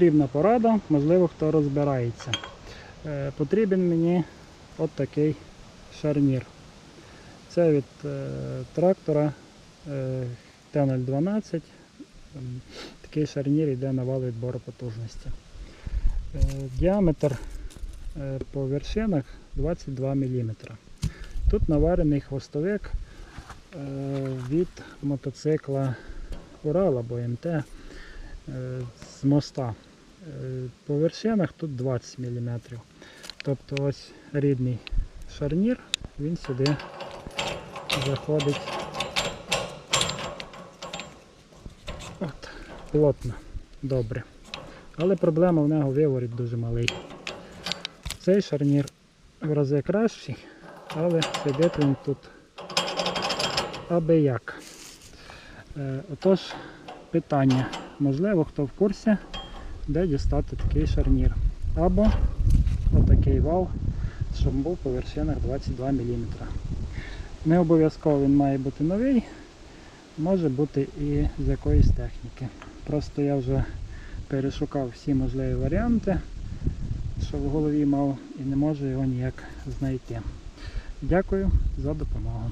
Потрібна порада, можливо, хто розбирається. Е, Потрібен мені от такий шарнір. Це від е, трактора е, Т012. Ем, Такий шарнір йде на вал відбору потужності. Діаметр по вершинах 22 мм. Тут наварений хвостовик від мотоцикла Урал або МТ з моста. Е, По вершинах тут 20 мм. Тобто ось рідний шарнір, він сюди заходить От, плотно, добре. Але проблема в нього виворіт дуже малий. Цей шарнір в рази кращий, але сидить він тут аби як. Е, отож, питання. Можливо, хто в курсі, де дістати такий шарнір. Або отакий вал, щоб був по вершинах 22 мм. Не обов'язково він має бути новий, може бути і з якоїсь техніки. Просто я вже перешукав всі можливі варіанти, що в голові мав, і не можу його ніяк знайти. Дякую за допомогу.